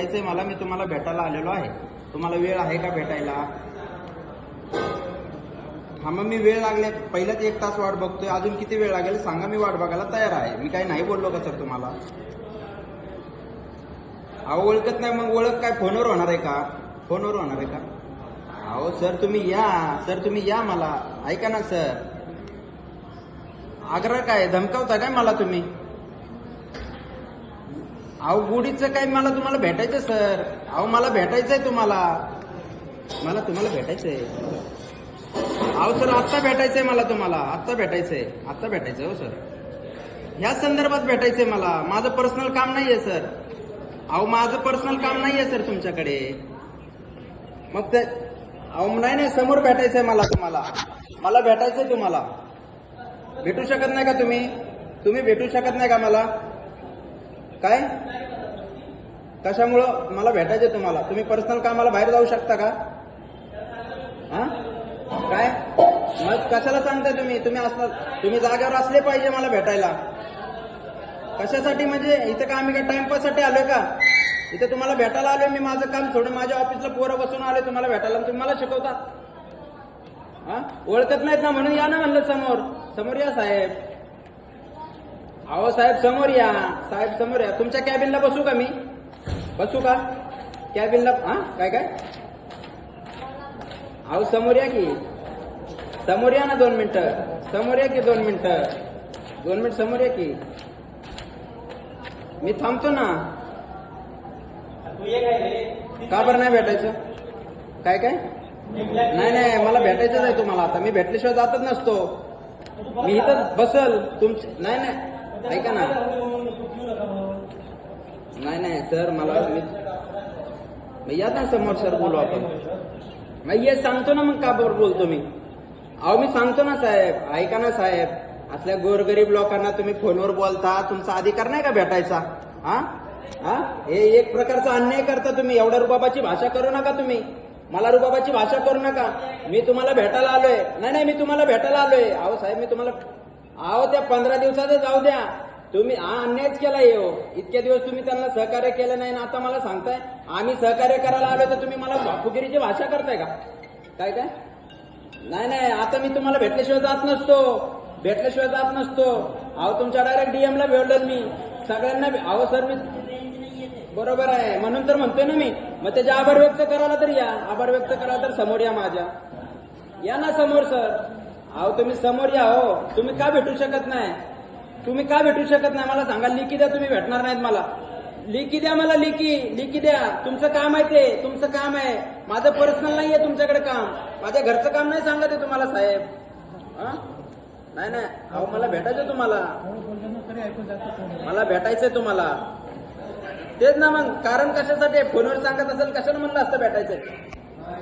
भेटायचंय मला मी तुम्हाला भेटायला आलेलो आहे. तुम्हाला वेळ आहे का भेटायला? हा मग मी वेळ लागले पहिल्याच एक तास वाट बघतोय. अजून किती वेळ लागेल सांगा मी वाट बघायला तयार आहे. मी काही नाही बोललो का सर तुम्हाला? अहो ओळखत नाही. मग ओळख काय? फोनवर होणार आहे का? फोनवर होणार आहे का? अहो सर तुम्ही या. सर तुम्ही या मला. ऐका ना सर. आग्रह काय? धमकावता काय मला तुम्ही? अहो गुढीचं काय मला तुम्हाला भेटायचं सर? अहो मला भेटायचंय तुम्हाला. मला तुम्हाला भेटायचंय. अहो सर आत्ता भेटायचंय मला तुम्हाला. आत्ता भेटायचंय. आत्ता भेटायचंय हो सर. ह्या संदर्भात भेटायचंय मला. माझं पर्सनल काम नाहीये सर. अहो माझं पर्सनल काम नाहीये सर तुमच्याकडे. मग ते अहो नाही नाही समोर भेटायचंय मला तुम्हाला. मला भेटायचंय तुम्हाला. भेटू शकत नाही का तुम्ही? तुम्ही भेटू शकत नाही का मला? काय? कशामुळं मला भेटायचे तुम्हाला? तुम्ही पर्सनल कामाला बाहेर जाऊ शकता का? हा? काय? मग कशाला सांगताय तुम्ही? तुम्ही असला तुम्ही जागेवर असले पाहिजे मला भेटायला. कशासाठी म्हणजे? इथं का आम्ही काय टाइमपाससाठी आलोय का? इथं तुम्हाला भेटायला आलोय मी माझं काम सोडून. माझ्या ऑफिसला पोरं बसून आले तुम्हाला भेटायला तुम्ही मला शिकवता. हा? ओळखत नाहीत ना म्हणून या ना म्हणलं समोर. समोर या साहेब. अहो साहेब समोर या. साहेब समोर या. तुमच्या कॅबिनला बसू का मी? बसू का? कॅबिनला हा? काय काय? अहो समोर या की. समोर या ना दोन मिनिटं. समोर या की दोन मिनिटं? दोन मिनिट समोर या की. मी थांबतो ना. का बरं नाही भेटायचं? काय काय? नाही नाही मला भेटायचंच आहे तुम्हाला आता. मी भेटल्याशिवाय जातच नसतो. मी इथं बसल. तुमच नाही नाही. ऐका ना. नाही नाही सर मला मी या ना समोर सर बोलू आपण. मग ये सांगतो ना मग का बरोबर बोलतो मी? अहो मी सांगतो ना साहेब. ऐका ना साहेब. असल्या गोरगरीब लोकांना तुम्ही फोनवर बोलता तुमचा अधिकार नाही का भेटायचा? हा? हा? हे एक प्रकारचा अन्याय करता तुम्ही. एवढ्या रुबाबाची भाषा करू नका तुम्ही. मला रुबाबाची भाषा करू नका. मी तुम्हाला भेटायला आलोय. नाही नाही मी तुम्हाला भेटायला आलोय. अहो साहेब मी तुम्हाला अहो त्या पंधरा दिवसाचं जाऊ द्या. तुम्ही हा अन्यायच केला येऊ हो. इतके दिवस तुम्ही त्यांना सहकार्य केलं नाही ना आता मला सांगताय? आम्ही सहकार्य करायला आलो तर तुम्ही मला बापुगिरीची भाषा करताय का? काय काय? नाही नाही आता मी तुम्हाला भेटल्याशिवाय जात नसतो. भेटल्याशिवाय जात नसतो. अहो तुमच्या डायरेक्ट डीएम ला मी. सगळ्यांना अहो सर मी बरोबर आहे. म्हणून तर म्हणतोय ना मी. मग त्याचे आभार व्यक्त करायला तर या. आभार व्यक्त करायला तर समोर या माझ्या. या ना समोर सर अहो तुम्ही समोर या हो. तुम्ही का भेटू शकत नाही? तुम्ही का भेटू शकत नाही? मला सांगा लिखी द्या तुम्ही भेटणार नाहीत मला. लिखी द्या मला लिखी लिखी द्या. तुमचं काम आहे ते तुमचं काम आहे. माझं पर्सनल नाही आहे तुमच्याकडे काम. माझ्या घरचं काम नाही सांगत आहे तुम्हाला साहेब. नाही नाही. अहो मला भेटायचं तुम्हाला. मला भेटायचंय तुम्हाला. तेच ना मग कारण कशासाठी? फोनवर सांगत असेल कशाला म्हणलं असतं भेटायचंय